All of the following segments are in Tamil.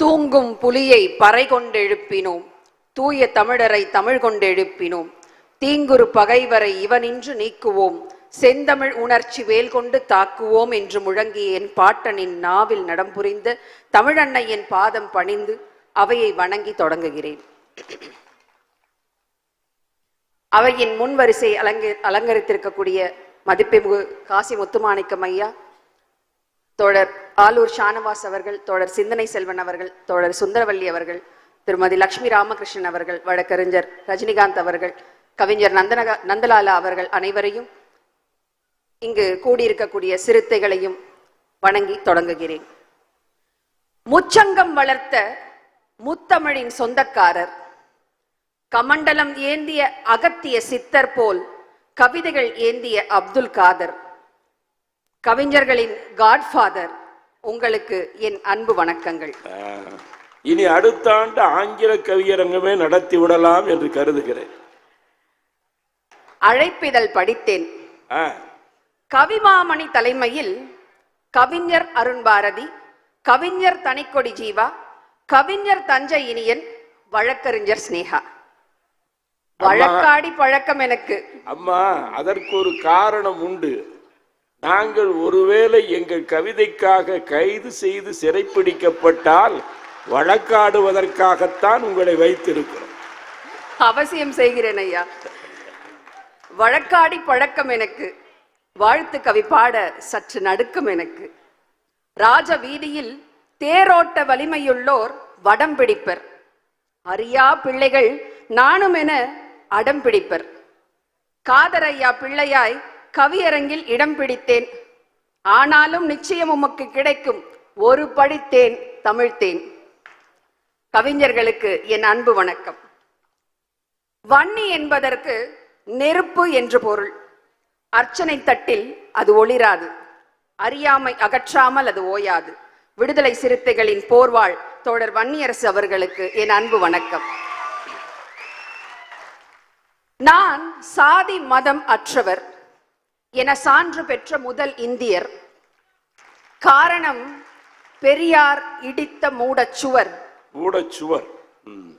தூங்கும் புலியை பறை கொண்டெழுப்பினோம். தூய தமிழரை தமிழ் கொண்டெழுப்பினோம். தீங்குரு பகைவரை இவனின்று நீக்குவோம். செந்தமிழ் உணர்ச்சி வேல் கொண்டு தாக்குவோம் என்று முழங்கிய என் பாட்டனின் நாவில் நடம்புரிந்த தமிழன்னையின் பாதம் பணிந்து அவையை வணங்கி தொடங்குகிறேன். அவையின் முன்வரிசை அலங்க அலங்கரித்திருக்கக்கூடிய மதிப்புமிகு காசி முத்துமாணிக்கம் ஐயா தோழர் ஆலூர் ஷானவாஸ் அவர்கள் தோழர் சிந்தனை செல்வன் அவர்கள் தோழர் சுந்தரவல்லி அவர்கள் திருமதி லட்சுமி ராமகிருஷ்ணன் அவர்கள் வழக்கறிஞர் ரஜினிகாந்த் அவர்கள் கவிஞர் நந்தனக நந்தலாலா அவர்கள் அனைவரையும் இங்கு கூடியிருக்கக்கூடிய சிறுத்தைகளையும் வணங்கி தொடங்குகிறேன். முச்சங்கம் வளர்த்த முத்தமிழின் சொந்தக்காரர் கமண்டலம் ஏந்திய அகத்திய சித்தர் போல் கவிதைகள் ஏந்திய அப்துல் காதர். கவிஞர்களின் காட்ஃபாதர் உங்களுக்கு என் அன்பு வணக்கங்கள். இனி அடுத்த ஆண்டு ஆங்கில கவியரங்கமே நடத்தி விடலாம் என்று கருதுகிறேன். அழைப்பிதழ் படித்தேன். கவிமாமணி தலைமையில் கவிஞர் அருண் பாரதி கவிஞர் தனிக்கொடி ஜீவா கவிஞர் தஞ்சை இனியன் வழக்கறிஞர் ஸ்னேகா. வழக்காடி பழக்கம் எனக்கு. அம்மா அதற்கு ஒரு காரணம் உண்டு. நாங்கள் ஒருவேளை எங்கள் கவிதைக்காக கைது செய்து சிறைப்பிடிக்கப்பட்டால் வழக்காடுவதற்காகத்தான் உங்களை வைத்திருக்கிறோம். அவசியம் செய்கிறேன் ஐயா. வழக்காடி பழக்கம் எனக்கு வாழ்த்து கவி பாட சற்று நடுக்கம் எனக்கு. ராஜ வீதியில் தேரோட்ட வலிமையுள்ளோர் வடம் பிடிப்பர். அறியா பிள்ளைகள் நானும் என அடம் பிடிப்பர். காதரையா பிள்ளையாய் கவியரங்கில் இடம் பிடித்தேன். ஆனாலும் நிச்சயம் உமக்கு கிடைக்கும். ஒரு படித்தேன் தமிழ்த்தேன் கவிஞர்களுக்கு என் அன்பு வணக்கம். வன்னி என்பதற்கு நெருப்பு என்று பொருள். அர்ச்சனை தட்டில் அது ஒளிராது. அறியாமை அகற்றாமல் அது ஓயாது. விடுதலை சிறுத்தைகளின் போர்வாள் தோழர் வன்னியரசு அவர்களுக்கு என் அன்பு வணக்கம். நான் சாதி மதம் அற்றவர். என சான்று பெற்ற முதல் இந்தியர். காரணம் பெரியார் இடித்த மூடச்சுவர் மூடச்சுவர்.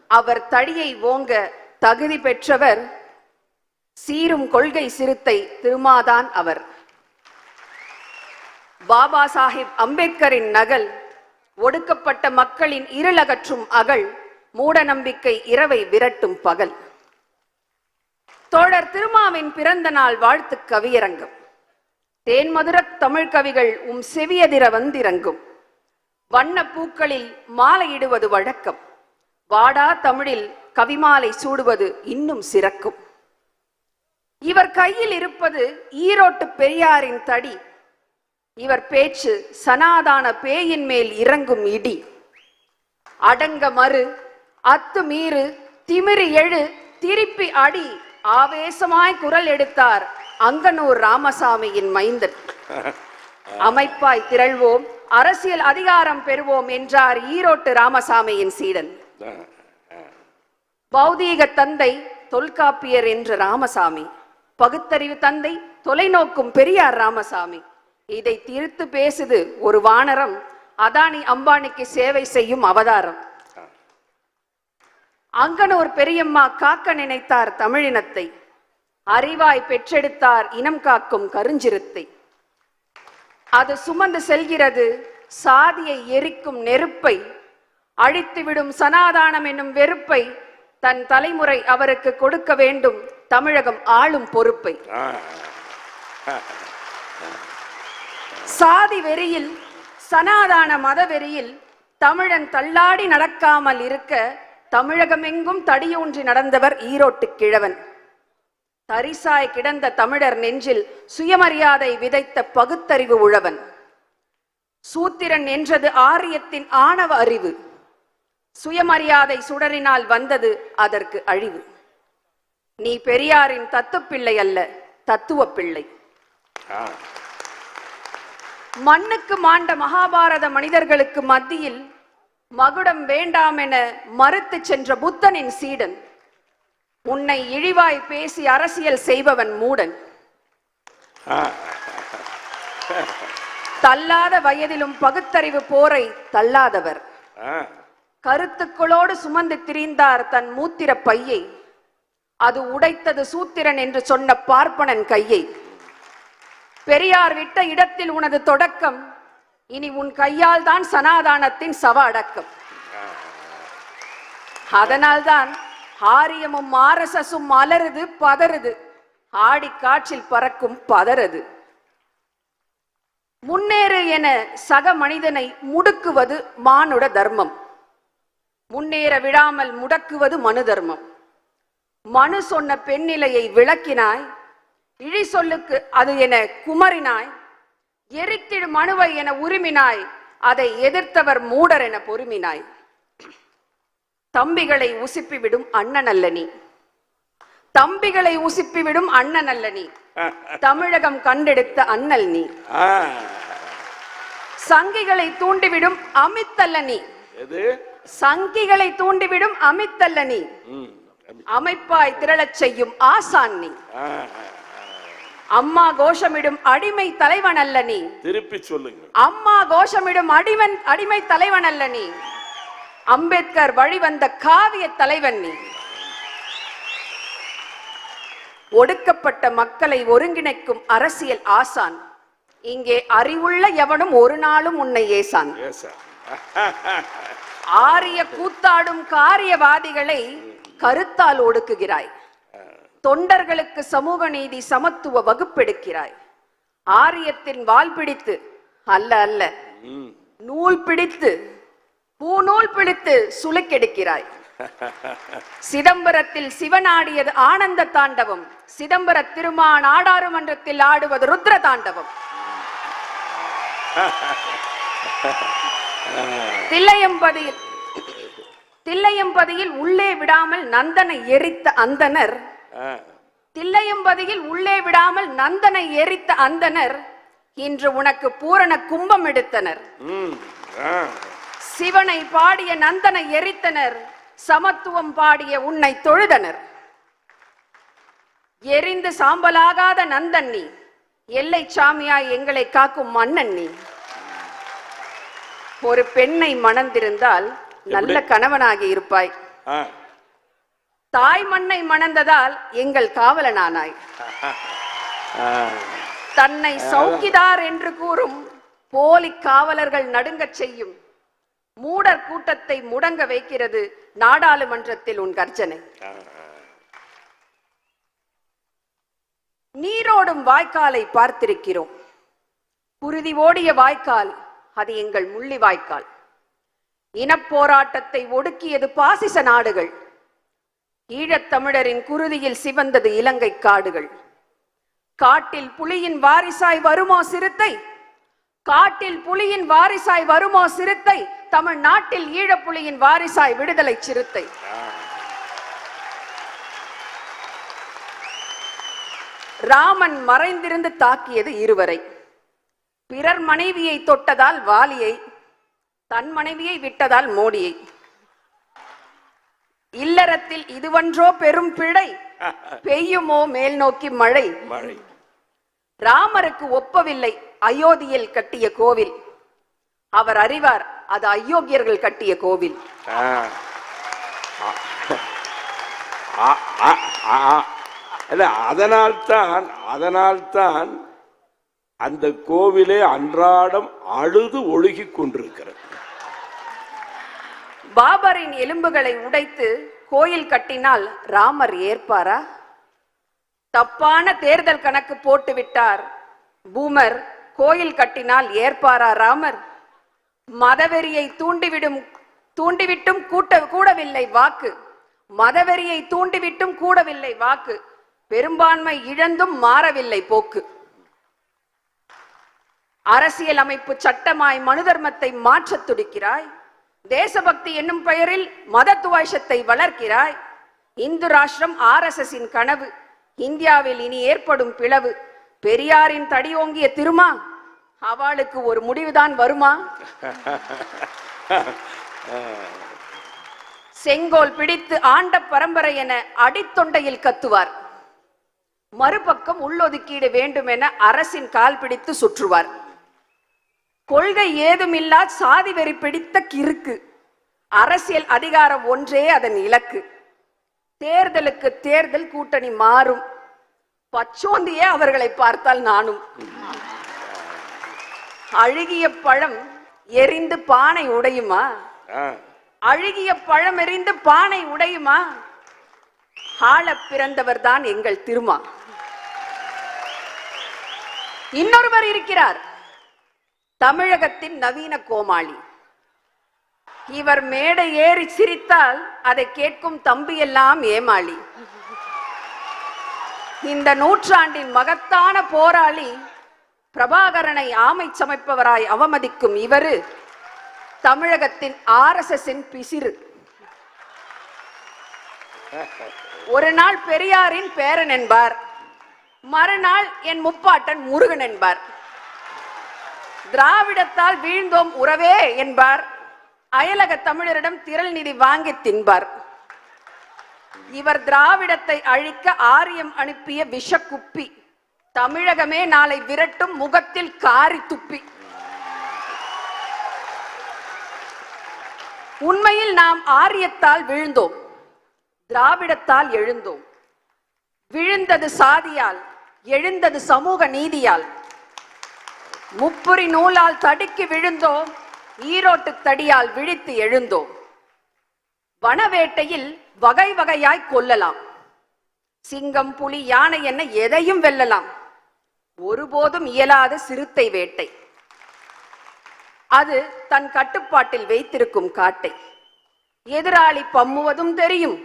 அவர் தடியை ஓங்க தகுதி பெற்றவர் சீரும் கொள்கை சிறுத்தை திருமாதான் அவர். பாபா சாஹிப் அம்பேத்கரின் நகல் ஒடுக்கப்பட்ட மக்களின் இருளகற்றும் அகல் மூட நம்பிக்கை இரவை விரட்டும் பகல். தோழர் திருமாவின் பிறந்த நாள் வாழ்த்து கவியரங்கம். தேன்மதுரத் தமிழ் கவிகள் உம் செவியதிர வந்திறங்கும். வண்ண பூக்களில் மாலையிடுவது வழக்கம். வாடா தமிழில் கவிமாலை சூடுவது இன்னும் சிறக்கும். இவர் கையில் இருப்பது ஈரோட்டு பெரியாரின் தடி. இவர் பேச்சு சனாதான பேயின் மேல் இறங்கும் இடி. அடங்க மறு அத்து மீறு திமிரி எழு திருப்பி அடி ஆவேசமாய் குரல் எடுத்தார் அங்கனூர் ராமசாமியின் மைந்தன். அமைப்பாய் திரள்வோம் அரசியல் அதிகாரம் பெறுவோம் என்றார் ஈரோட்டு ராமசாமியின் சீடன். பௌதீக தந்தை தொல்காப்பியர் என்ற ராமசாமி பகுத்தறிவு தந்தை தொலைநோக்கும் பெரியார் ராமசாமி. இதை திருத்து பேசுது ஒரு வானரம் அதானி அம்பானிக்கு சேவை செய்யும் அவதாரம். அங்கனூர் பெரியம்மா காக்க நினைத்தார் தமிழினத்தை. அறிவாய் பெற்றெடுத்தார் இனம் காக்கும் கருஞ்சிறுத்தை. அது சுமந்து செல்கிறது சாதியை எரிக்கும் நெருப்பை. அழித்துவிடும் சனாதானம் என்னும் வெறுப்பை தன் தலைமுறை அவருக்கு கொடுக்க வேண்டும் தமிழகம் ஆளும் பொறுப்பை. சாதி வெறியில் சனாதான மத வெறியில் தமிழன் தள்ளாடி நடக்காமல் இருக்க தமிழகமெங்கும் தடியூன்றி நடந்தவர் ஈரோட்டு கிழவன். தரிசாய் கிடந்த தமிழர் நெஞ்சில் சுயமரியாதை விதைத்த பகுத்தறிவு உழவன். சூத்திரன் என்றது ஆரியத்தின் ஆணவ அறிவு. சுயமரியாதை சுடரினால் வந்தது அதற்கு அழிவு. நீ பெரியாரின் தத்துப்பிள்ளை அல்ல தத்துவ பிள்ளை. மண்ணுக்கு மாண்ட மகாபாரத மனிதர்களுக்கு மத்தியில் மகுடம் வேண்டாம் என மறுத்து சென்ற புத்தனின் சீடன். உன்னை இழிவாய் பேசி அரசியல் செய்பவன் மூடன். தள்ளாத வயதிலும் பகுத்தறிவு போரை தள்ளாதவர். கருத்துக்களோடு சுமந்து திரிந்தார் தன் மூத்திர பையை. அது உடைத்தது சூத்திரன் என்று சொன்ன பார்ப்பனன் கையை. பெரியார் விட்ட இடத்தில் உனது தொடக்கம் இனி உன் கையால் தான் சனாதானத்தின் சவ அடக்கம் அதனால்தான் ஆரியமும் ஆர்எஸ்எஸும் அலருது பதறுது. ஆடி காற்றில் பறக்கும் பதறது. முன்னேறு என சக மனிதனை முடுக்குவது மானுட தர்மம். முன்னேற விடாமல் முடக்குவது மனு தர்மம். மனு சொன்ன பெண்ணிலையை விளக்கினாய் இழி சொல்லுக்கு அது என குமரினாய் எரித்திடு மனுவை என உருமினாய் அதை எதிர்த்தவர் மூடர் என பொறுமினாய். தம்பிகளை உசுப்பிவிடும் அண்ணன் அல்ல நீ. தம்பிகளை உசுப்பிவிடும் அண்ணன் அல்ல நீ. தமிழகம் கண்டெடுத்த அண்ணல் நீ. சங்கிகளை தூண்டிவிடும் அமித்தல்ல நீ. சங்கிகளை தூண்டிவிடும் அமித்தல்ல நீ. அமைப்பாய் திரளச் செய்யும் ஆசான் நீ. அம்மா கோஷமிடும் அடிமை தலைவன் அல்ல நீ. திருப்பி சொல்லுங்க அம்மா கோஷமிடும் அடிமன் அடிமை தலைவன் அல்ல நீ. அம்பேத்கர் வழிவந்த காவிய தலைவன் நீ. ஒடுக்கப்பட்ட மக்களை ஒருங்கிணைக்கும் அரசியல் ஆசான். இங்கே அறிவுள்ள எவனும் ஒரு நாளும் உன்னை ஏசான். ஏசா ஆரிய கூத்தாடும் காரியவாதிகளை கருத்தால் ஒடுக்குகிறாய். தொண்டர்களுக்கு சமூக நீதி சமத்துவ வகுப்பெடுக்கிறாய். ஆரியத்தின் வால் பிடித்து அல்ல அல்ல. நூல் பிடித்து பூநூல் பிடித்து சுளுக்கெடுக்கிறாய். சிதம்பரத்தில் சிவனாடியது ஆனந்த தாண்டவம். சிதம்பர திருமான் ஆடாறுமன்றத்தில் ஆடுவது ருத்ர தாண்டவம். தில்லையம்பதியில் தில்லையம்பதியில் உள்ளே விடாமல் நந்தனை எரித்த அந்தனர். தில்லையம்பதியில் உள்ளே விடாமல் நந்தனை எரித்த அந்தனர். இன்று உனக்கு பூரண கும்பம் எடுத்தனர். சிவனை பாடிய நந்தனை எரித்தனர் சமத்துவம் பாடிய உன்னை தொழுதனர். எரிந்து சாம்பலாகாத நந்தன் நீ எல்லை சாமியாய் எங்களை காக்கும் மன்னன் நீ. ஒரு பெண்ணை மணந்திருந்தால் நல்ல கணவனாகி இருப்பாய். தாய் மண்ணை மணந்ததால் எங்கள் காவலனானாய். தன்னை சௌக்கிதார் என்று கூறும் போலி காவலர்கள் நடுங்கச் செய்யும் மூடர் கூட்டத்தை முடங்க வைக்கிறது நாடாளுமன்றத்தில் உன் கர்ஜனை. நீரோடும் வாய்க்காலை பார்த்திருக்கிறோம். குருதி ஓடிய வாய்க்கால் அது எங்கள் முள்ளி வாய்க்கால். இனப்போராட்டத்தை ஒடுக்கியது பாசிச நாடுகள். ஈழத்தமிழரின் குருதியில் சிவந்தது இலங்கை காடுகள். காட்டில் புலியின் வாரிசாய் வருமோ சிறுத்தை? காட்டில் புலியின் வாரிசாய் வருமோ சிறுத்தை? தமிழ்நாட்டில் ஈழப்புலியின் வாரிசாய் விடுதலை சிறுத்தை. ராமன் மறைந்திருந்து தாக்கியது இருவரை. பிறர் மனைவியை தொட்டதால் வாலியை தன் மனைவியை விட்டதால் மோடியை. இல்லறத்தில் இதுவன்றோ பெரும் பிழை? பெய்யுமோ மேல் நோக்கி மழை? மழை. ராமருக்கு ஒப்பவில்லை. அயோத்தியில் கட்டிய கோவில். அவர் அறிவார் அது அயோக்கியர்கள் கட்டிய கோவில். ஆ. ஆ, ஆ, ஆ, ஆ. இல்ல அதனால்தான் அதனால்தான் அந்த கோவிலே அன்றாடம் அழுது ஒழுகிக் கொண்டிருக்கிறது. பாபரின் எலும்புகளை உடைத்து கோயில் கட்டினால் ராமர் ஏற்பாரா? தப்பான தேர்தல் கணக்கு போட்டு விட்டார் பூமர். கோயில் கட்டினால் ஏற்பாரா ராமர்? மதவெறியை தூண்டிவிடும் தூண்டிவிட்டும் கூட்ட கூடவில்லை வாக்கு. மதவெறியை தூண்டிவிட்டும் கூடவில்லை வாக்கு. பெரும்பான்மை இழந்தும் மாறவில்லை போக்கு. அரசியல் அமைப்பு சட்டமாய் மனு தர்மத்தை மாற்றத் துடிக்கிறாய். தேசபக்தி என்னும் பெயரில் மத வளர்க்கிறாய். இந்து ராஷ்டிரம் ஆர்எஸ்எஸின் கனவு. இந்தியாவில் இனி ஏற்படும் பிளவு. பெரியாரின் தடியோங்கிய திருமா அவளுக்கு ஒரு முடிவுதான் வருமா? செங்கோல் பிடித்து ஆண்ட பரம்பரை என அடித்தொண்டையில் கத்துவார். மறுபக்கம் உள்ளொதுக்கீடு வேண்டும் என அரசின் கால் பிடித்து சுற்றுவார். கொள்கை ஏதுமில்லா சாதி வெறி பிடித்த கிறுக்கு. அரசியல் அதிகாரம் ஒன்றே அதன் இலக்கு. தேர்தலுக்கு தேர்தல் கூட்டணி மாறும். பச்சோந்தியே அவர்களை பார்த்தால் நானும். அழுகிய பழம் எரிந்து பானை உடையுமா? அழுகிய பழம் எரிந்து பானை உடையுமா? ஆள பிறந்தவர் தான் எங்கள் திருமா. இன்னொருவர் இருக்கிறார். தமிழகத்தின் நவீன கோமாளி. இவர் மேடை ஏறி சிரித்தால் அதை கேட்கும் தம்பி எல்லாம் ஏமாளி. இந்த நூற்றாண்டின் மகத்தான போராளி பிரபாகரனை ஆமை சமைப்பவராய் அவமதிக்கும் இவரு தமிழகத்தின் ஆர்எஸ்எஸ்ஸின் பிசிறு. ஒரு நாள் பெரியாரின் பேரன் என்பார். மறுநாள் என் முப்பாட்டன் முருகன் என்பார். திராவிடத்தால் வீழ்ந்தோம் உறவே என்பார். அயலக தமிழரிடம் திரள் நிதி வாங்கி தின்பார். இவர் திராவிடத்தை அழிக்க ஆரியம் அனுப்பிய விஷக்குப்பி. தமிழகமே நாளை விரட்டும் முகத்தில் காரி துப்பி. உண்மையில் நாம் ஆரியத்தால் விழுந்தோம். திராவிடத்தால் எழுந்தோம். விழுந்தது சாதியால் எழுந்தது சமூக நீதியால். முப்புரி நூலால் தடுக்கி விழுந்தோம். ஈரோட்டு தடியால் விழித்து எழுந்தோம். வனவேட்டையில் வகை வகையாய் கொல்லலாம். சிங்கம் புலி யானை என்ன எதையும் வெல்லலாம். ஒருபோதும் இயலாத சிறுத்தை வேட்டை. அது தன் கட்டுப்பாட்டில் வைத்திருக்கும் காட்டை. எதிராளி பம்முவதும் தெரியும்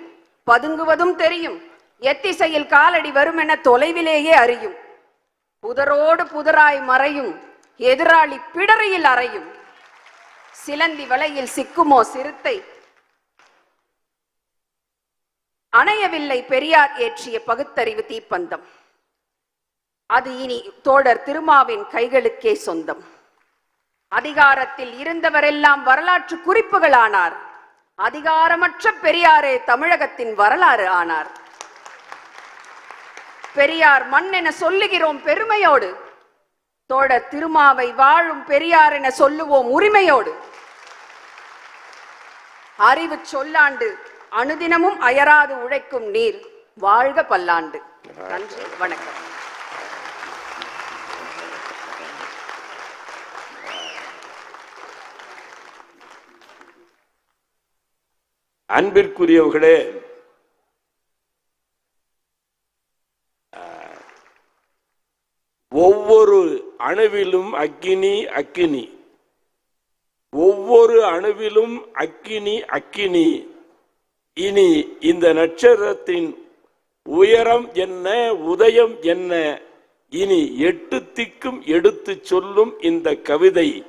பதுங்குவதும் தெரியும் எத்திசையில் காலடி வரும் என தொலைவிலேயே அறியும். புதரோடு புதராய் மறையும் எதிராளி பிடரையில் அறையும். சிலந்தி வலையில் சிக்குமோ சிறுத்தை அணையவில்லை பெரியார் ஏற்றிய பகுத்தறிவு தீப்பந்தம். அது இனி தோழர் திருமாவின் கைகளுக்கே சொந்தம். அதிகாரத்தில் இருந்தவரெல்லாம் வரலாற்று குறிப்புகளானார். அதிகாரமற்ற பெரியாரே தமிழகத்தின் வரலாறு ஆனார். பெரியார் மண் என சொல்லுகிறோம் பெருமையோடு. தோழர் திருமாவை வாழும் பெரியார் என சொல்லுவோம் உரிமையோடு. அறிவு சொல்லாண்டு அனுதினமும் அயராது உழைக்கும் நீர் வாழ்க பல்லாண்டு. நன்றி வணக்கம். அன்பிற்குரியவர்களே ஒவ்வொரு அணுவிலும் அக்கினி அக்கினி. ஒவ்வொரு அணுவிலும் அக்கினி அக்கினி. இனி இந்த நட்சத்திரத்தின் உயரம் என்ன உதயம் என்ன? இனி எட்டு திக்கும் எடுத்துச் சொல்லும் இந்த கவிதை.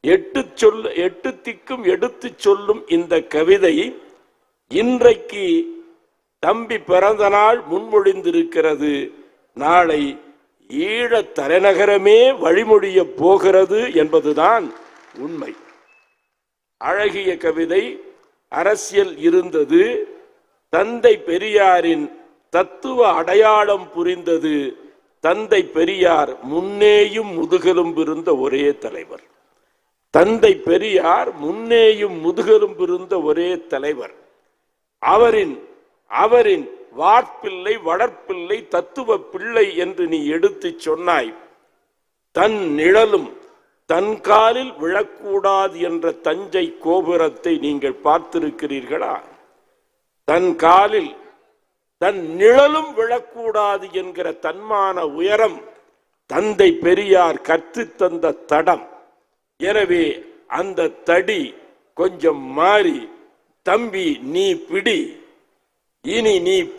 எட்டு சொல் எட்டு திக்கும் எடுத்துச் சொல்லும் இந்த கவிதை இன்றைக்கு தம்பி பிறந்த நாள் முன்மொழிந்திருக்கிறது. நாளை ஈழ தலைநகரமே வழிமொழிய போகிறது என்பதுதான் உண்மை. அழகிய கவிதை அரசியல் இருந்தது தந்தை பெரியாரின் தத்துவ அடையாளம் புரிந்தது தந்தை பெரியார் முன்னேயும் முதுகெலும்பு இருந்த ஒரே தலைவர். தந்தை பெரியார் முன்னேயும் முதுகெலும்பு இருந்த ஒரே தலைவர். அவரின் அவரின் வார்ப்பிள்ளை வளர்ப்பிள்ளை தத்துவ பிள்ளை என்று நீ எடுத்துச் சொன்னாய் தன் நிழலும் தன் காலில் விழக்கூடாது என்ற தஞ்சை கோபுரத்தை நீங்கள் பார்த்திருக்கிறீர்களா? தன் காலில் தன் நிழலும் விழக்கூடாது என்கிற தன்மான உயரம் தந்தை பெரியார் கற்றுத் தந்த தடம். எனவே அந்த தடி கொஞ்சம் மாறி தம்பி நீ பிடி. இனி நீ